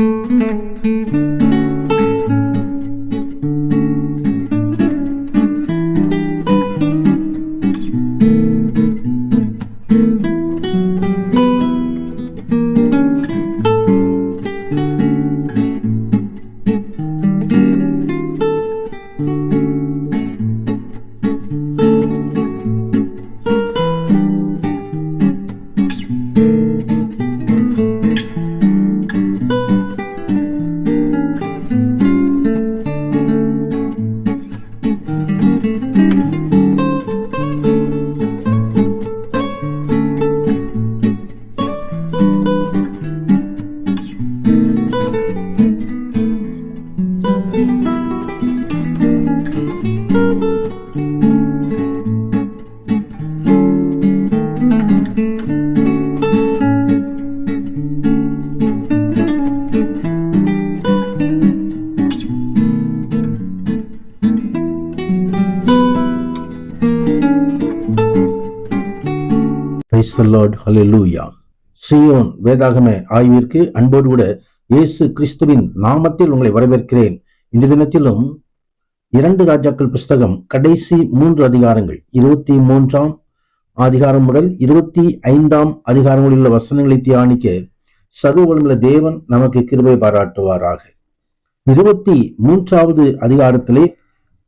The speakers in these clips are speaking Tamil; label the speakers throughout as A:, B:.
A: う。லார்ட் ஹலெலூயா சியோன் வேதாகம ஆய்விற்கு அன்போடு கூட இயேசு கிறிஸ்துவின் நாமத்தில் உங்களை வரவேற்கிறேன். இந்த தினத்திலும் இரண்டு ராஜாக்கள் புஸ்தகம் கடைசி மூன்று அதிகாரங்கள் இருபத்தி மூன்றாம் அதிகாரம் முதல் இருபத்தி ஐந்தாம் அதிகாரங்களில் உள்ள வசனங்களை தியானிக்க சர்வவளமுள்ள தேவன் நமக்கு கிருபை பாராட்டுவாராக. இருபத்தி மூன்றாவது அதிகாரத்திலே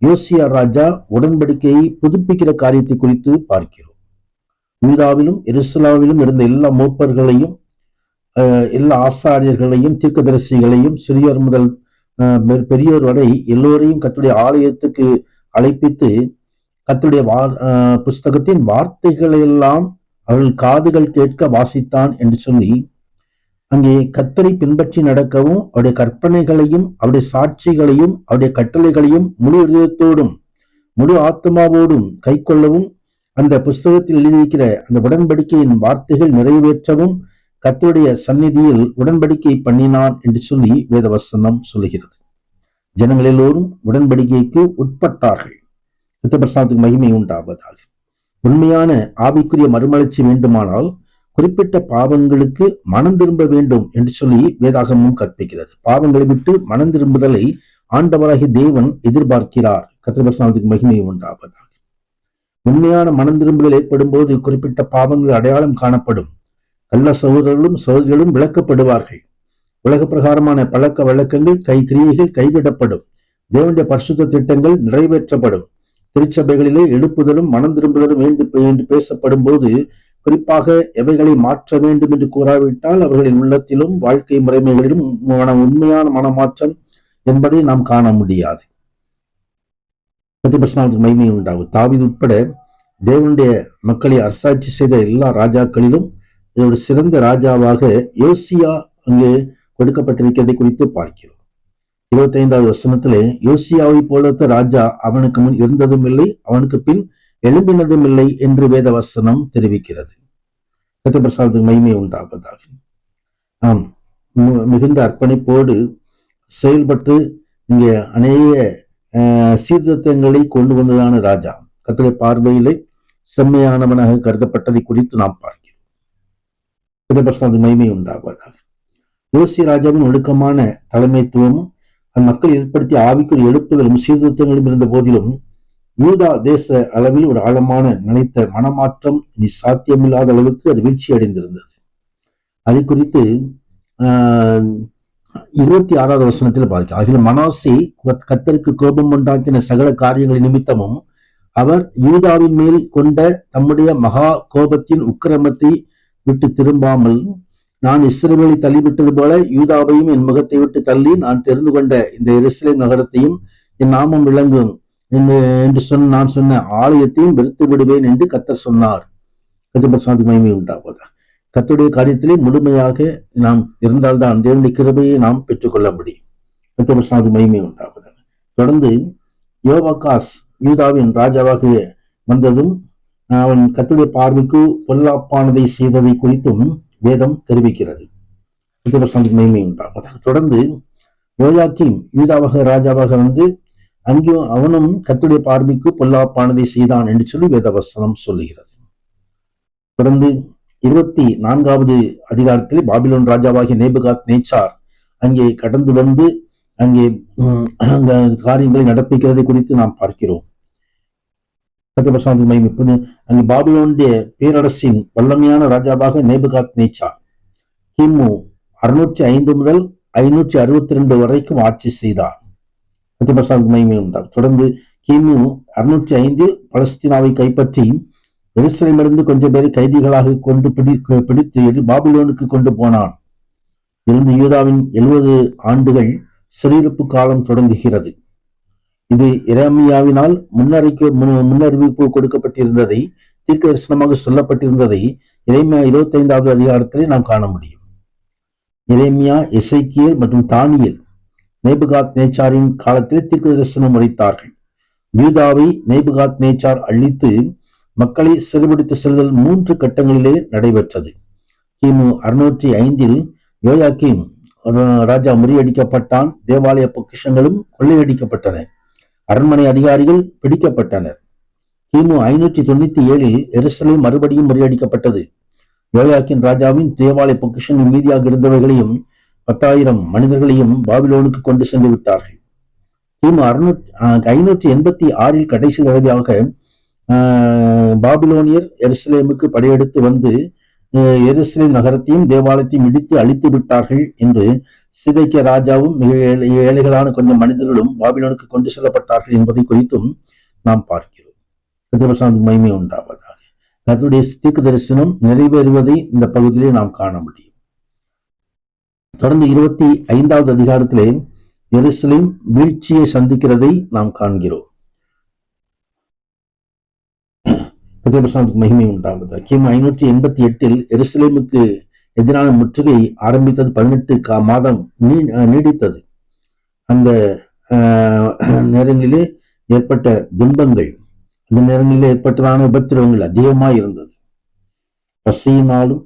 A: யோசியா ராஜா உடன்படிக்கையை புதுப்பிக்கிற காரியத்தை குறித்து பார்க்கிறோம். யூதாவிலும் எருசலாவிலும் இருந்த எல்லா மூப்பர்களையும் எல்லா ஆசாரியர்களையும் தீர்க்கதரிசிகளையும் சிறியோர் முதல் பெரியோர் வரை எல்லோரையும் கத்துடைய ஆலயத்துக்கு அழைப்பித்து கத்துடைய வா புஸ்தகத்தின் வார்த்தைகளையெல்லாம் அவர்கள் காதுகள் கேட்க வாசித்தான் என்று சொல்லி அங்கே கத்தரை பின்பற்றி நடக்கவும் அவருடைய கற்பனைகளையும் அவருடைய சாட்சிகளையும் அவருடைய கட்டளைகளையும் முழு இதயத்தோடும் முழு ஆத்மாவோடும் கைக்கொள்ளவும் அந்த புஸ்தகத்தில் எழுதியிருக்கிற அந்த உடன்படிக்கையின் வார்த்தைகள் நிறைவேற்றவும் கத்துடைய சந்நிதியில் உடன்படிக்கை பண்ணினான் என்று சொல்லி வேதவசனம் சொல்லுகிறது. ஜனங்கள் எல்லோரும் உடன்படிக்கைக்கு உட்பட்டார்கள். சித்தபிரசாத்துக்கு மகிமை உண்டாவதாக உண்மையான ஆவிக்குரிய மறுமலர்ச்சி வேண்டுமானால் குறிப்பிட்ட பாவங்களுக்கு மனம் திரும்ப வேண்டும் என்று சொல்லி வேதாகமும் கற்பிக்கிறது. பாவங்களை விட்டு மனம் திரும்புதலை ஆண்டவராகிய தேவன் எதிர்பார்க்கிறார். கத்திரபிரசாத்துக்கு மகிமை உண்டாவதாக உண்மையான மனம் திரும்புதல் ஏற்படும் போது குறிப்பிட்ட பாவங்கள் அடையாளம் காணப்படும். கள்ள சகோதரர்களும் சகோதரிகளும் விளக்கப்படுவார்கள். உலக பிரகாரமான பழக்க வழக்கங்கள் கை கிரியைகள் கைவிடப்படும். தேவனுடைய பரிசுத்த திட்டங்கள் நிறைவேற்றப்படும். திருச்சபைகளிலே எழுப்புதலும் மனம் திரும்புதலும் வேண்டும் என்று பேசப்படும் போது குறிப்பாக எவைகளை மாற்ற வேண்டும் என்று கூறாவிட்டால் அவர்களின் உள்ளத்திலும் வாழ்க்கை முறைமைகளிலும் உண்மையான மனமாற்றம் என்பதை நாம் காண முடியாது. பிரதிபட்சனாவுக்கு மகிமை உண்டாகும். தாவீது உட்பட தேவனுடைய மக்களை அரசாட்சி செய்த எல்லா ராஜாக்களிலும் இதோட சிறந்த ராஜாவாக யோசியா அங்கே கொடுக்கப்பட்டிருக்கிறதை குறித்து பார்க்கிறோம். இருபத்தி ஐந்தாவது வசனத்திலே யோசியாவை போலத்த ராஜா அவனுக்கு முன் இருந்ததும் இல்லை அவனுக்கு பின் எழும்பினதும் இல்லை என்று வேத வசனம் தெரிவிக்கிறது சத்யபிரசாதத்துக்கு மகிமை உண்டாவதாக. ஆம் மிகுந்த அர்ப்பணிப்போடு செயல்பட்டு இங்கே அநேக சீர்திருத்தங்களை கொண்டு வந்ததான ராஜா. கத்துடைய பார்வையிலே செம்மையானவனாக கருதப்பட்டதை குறித்து நாம் பார்க்கிறோம். மைமை மகிமை உண்டாவதாக. யோசி ராஜாவின் ஒழுக்கமான தலைமைத்துவமும் அந்த மக்கள் ஏற்படுத்திய ஆவிக்குரிய எழுப்புதலும் சீர்திருத்தங்களும் இருந்த போதிலும் யூதா தேச அளவில் ஒரு ஆழமான நினைத்த மனமாற்றம் இனி சாத்தியமில்லாத அளவுக்கு அது வீழ்ச்சி அடைந்திருந்தது அது குறித்து ஆஹ், இருபத்தி ஆறாவது வசனத்தில் பார்க்க ஆகிய மனோசி கத்தருக்கு கோபம் உண்டாக்கின சகல காரியங்களின் நிமித்தமும் அவர் யூதாவின் மேல் கொண்ட தம்முடைய மகா கோபத்தின் உக்கிரமத்தை விட்டு திரும்பாமல் நான் இஸ்ரேலை தள்ளிவிட்டது போல யூதாவையும் என் முகத்தை விட்டு தள்ளி நான் தெரிந்து கொண்ட இந்த எருசலேம் நகரத்தையும் என் நாமம் விளங்கும். என்று என்று சொன்ன நான் சொன்ன ஆலயத்தையும் வெறுத்து விடுவேன் என்று கத்தர் சொன்னார். கத்திரசாந்தி மகிமை உண்டாவதா கத்துடைய காரியத்திலே முழுமையாக நாம் இருந்தால்தான் தேவனுடைய கிருபையை நாம் பெற்றுக்கொள்ள முடியும். கத்திரசாந்தி மகிமை உண்டாவதாக. தொடர்ந்து யோவாகாஸ் யூதாவின் ராஜாவாக வந்ததும் அவன் கத்துடைய பார்வைக்கு பொல்லாப்பானதை செய்ததை குறித்தும் வேதம் தெரிவிக்கிறது. கத்திரசாந்தி மகிமை உண்டாவதா தொடர்ந்து யோயாக்கிம் யூதாவாக ராஜாவாக வந்து அங்கேயும் அவனும் கத்துடைய பார்வைக்கு பொல்லாப்பானதை செய்தான் என்று சொல்லி வேதவசனம் சொல்லுகிறது. தொடர்ந்து இருபத்தி நான்காவது அதிகாரத்தில் பாபிலோன் ராஜாவாகிய நேபுகாத் நேச்சார் அங்கே கடந்து வந்து அங்கே காரியங்களை நடப்பிக்கிறதை குறித்து நாம் பார்க்கிறோம். கத்தபசாந்தி மையம் இப்போது அங்கே பாபிலோனுடைய பேரரசின் வல்லமையான ராஜாவாக நேபுகாத் நேச்சார். கிமு அறுநூற்றி ஐந்து முதல் ஐநூற்றி அறுபத்தி ரெண்டு வரைக்கும் ஆட்சி செய்தார். கத்தபசாந்தி மையம் உண்டார் தொடர்ந்து கிமு அறுநூற்றி ஐந்தில் பலஸ்தீனாவை கைப்பற்றி எருசலேமிலிருந்து கொஞ்சம் பேரை கைதிகளாக கொண்டு பிடி பிடித்து பாபிலோனுக்கு கொண்டு போனான். இருந்து யூதாவின் எழுபது ஆண்டுகள் சிறையிருப்பு காலம் தொடங்குகிறது. இது இரேமியாவினால் முன்னறிக்கை முன்னறிவிப்பு கொடுக்கப்பட்டிருந்ததை தீர்க்க தரிசனமாக சொல்லப்பட்டிருந்ததை இறைமையா இருபத்தி ஐந்தாவது அதிகாரத்திலே நாம் காண முடியும். இறைமையா இசைக்கியல் மற்றும் தானியல் நேபுகாத் நேச்சாரின் காலத்தில் தீர்க்க தரிசனம் உரைத்தார்கள் யூதாவை நேபுகாத் நேச்சார் அழித்து மக்களை சிறுபிடித்து செல்தல் மூன்று கட்டங்களிலே நடைபெற்றது. கிமு அறுநூற்றி ஐந்தில் யோயாக்கிம் ராஜா முறியடிக்கப்பட்டான் தேவாலய பொக்கிஷங்களும் கொள்ளையடிக்கப்பட்டன. அரண்மனை அதிகாரிகள் பிடிக்கப்பட்டனர். கிமு ஐநூற்றி தொண்ணூத்தி ஏழில் எருசலேம் மறுபடியும் முறியடிக்கப்பட்டது. யோயாக்கின் ராஜாவின் தேவாலய பொக்கிஷங்கள் மீதியாக இருந்தவர்களையும் பத்தாயிரம் மனிதர்களையும் பாபிலோனுக்கு கொண்டு சென்று விட்டார்கள். கிமு அறுநூற்றி ஐநூற்றி எண்பத்தி ஆறில் கடைசி தடவையாக பாபிலோனியர் எருசலேமுக்கு படையெடுத்து வந்து எருசலேம் நகரத்தையும் தேவாலயத்தையும் இடித்து அழித்து விட்டார்கள் என்று சிதைக்க ராஜாவும் மிக ஏழைகளான கொஞ்சம் மனிதர்களும் பாபிலோனுக்கு கொண்டு செல்லப்பட்டார்கள் என்பதை குறித்தும் நாம் பார்க்கிறோம். கத்திரபிரசாந்த் மகிமை உண்டாவதாக. கத்துடைய தீக்கு தரிசனம் நிறைவேறுவதை இந்த பகுதியிலே நாம் காண முடியும். தொடர்ந்து இருபத்தி ஐந்தாவது அதிகாரத்திலே எருசலேம் வீழ்ச்சியை சந்திக்கிறதை நாம் காண்கிறோம். கதிரசாந்தி மகிமை உண்டாகுது கிமு ஐநூற்றி எண்பத்தி எட்டில் எருசலேமுக்கு எதிரான முற்றுகை ஆரம்பித்தது பதினெட்டு கா மாதம் நீ- நீடித்தது. அந்த ஆஹ், நேரங்களிலே ஏற்பட்ட துன்பங்கள் அந்த நேரங்களிலே ஏற்பட்டதான உபத்திரவங்கள் அதிகமாக இருந்தது. பசியினாலும்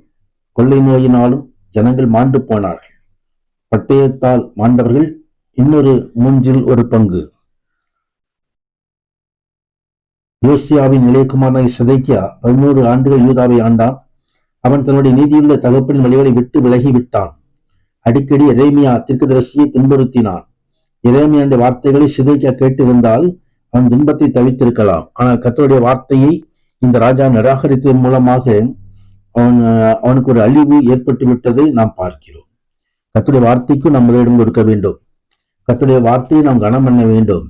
A: கொள்ளை நோயினாலும் ஜனங்கள் மாண்டு போனார்கள். பட்டயத்தால் மாண்டவர்கள் இன்னொரு மூன்றில் ஒரு பங்கு. யோசியாவின் இளையகுமாரனை சதைக்கியா பதினோரு ஆண்டுகள் யூதாவை ஆண்டான். அவன் தன்னுடைய நீதியுள்ள தகப்பின் வழிகளை விட்டு விலகி விட்டான் அடிக்கடி எரேமியா தீர்க்கதரிசியை துன்புறுத்தினான். எரேமியாண்ட வார்த்தைகளை சிதைக்கியா கேட்டிருந்தால் அவன் துன்பத்தை தவித்திருக்கலாம். ஆனால் கத்தோடைய வார்த்தையை இந்த ராஜா நிராகரித்ததன் மூலமாக அவன் அவனுக்கு ஒரு அழிவு ஏற்பட்டு விட்டதை நாம் பார்க்கிறோம். கத்துடைய வார்த்தைக்கும் நம்ம இடம் கொடுக்க வேண்டும். கத்துடைய வார்த்தையை நாம் கனம் பண்ண வேண்டும்.